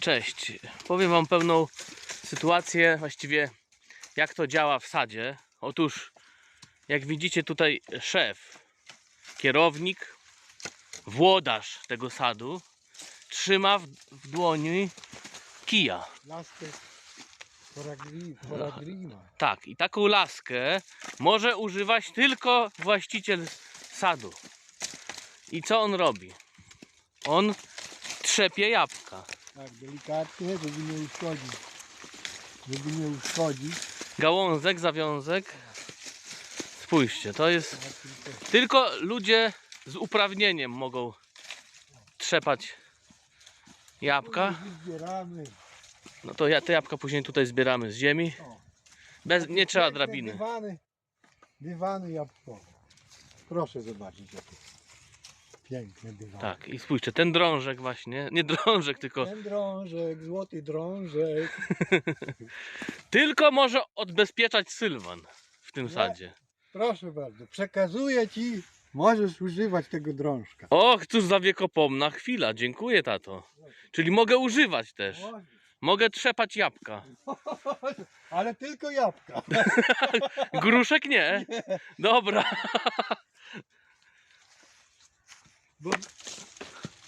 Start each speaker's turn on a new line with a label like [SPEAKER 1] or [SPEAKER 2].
[SPEAKER 1] Cześć. Powiem Wam pewną sytuację, właściwie jak to działa w sadzie. Otóż, jak widzicie tutaj szef, kierownik, włodarz tego sadu trzyma w, w dłoni kija.
[SPEAKER 2] Laskę poragri, poragrima.
[SPEAKER 1] Tak, i taką laskę może używać tylko właściciel sadu. I co on robi? On trzepie jabłka.
[SPEAKER 2] Tak, delikatnie, żeby nie uszkodzić. Żeby nie uszkodzić.
[SPEAKER 1] Gałązek, zawiązek. Spójrzcie, to jest
[SPEAKER 2] tylko
[SPEAKER 1] ludzie z uprawnieniem mogą trzepać jabłka.
[SPEAKER 2] zbieramy.
[SPEAKER 1] No to ja te jabłka później tutaj zbieramy z ziemi. Bez, nie trzeba drabiny.
[SPEAKER 2] Dywany, dywany jabłkowe. Proszę zobaczyć piękne.
[SPEAKER 1] Tak, i spójrzcie, ten drążek właśnie, nie drążek, tylko
[SPEAKER 2] Ten drążek, złoty drążek.
[SPEAKER 1] tylko może odbezpieczać sylwan w tym sadzie.
[SPEAKER 2] Proszę bardzo, przekazuję ci, możesz używać tego drążka.
[SPEAKER 1] Och, cóż za wiekopomna chwila, dziękuję tato. Czyli mogę używać też. Mogę trzepać jabłka.
[SPEAKER 2] Ale tylko jabłka.
[SPEAKER 1] Gruszek nie. Dobra.
[SPEAKER 2] Vamos.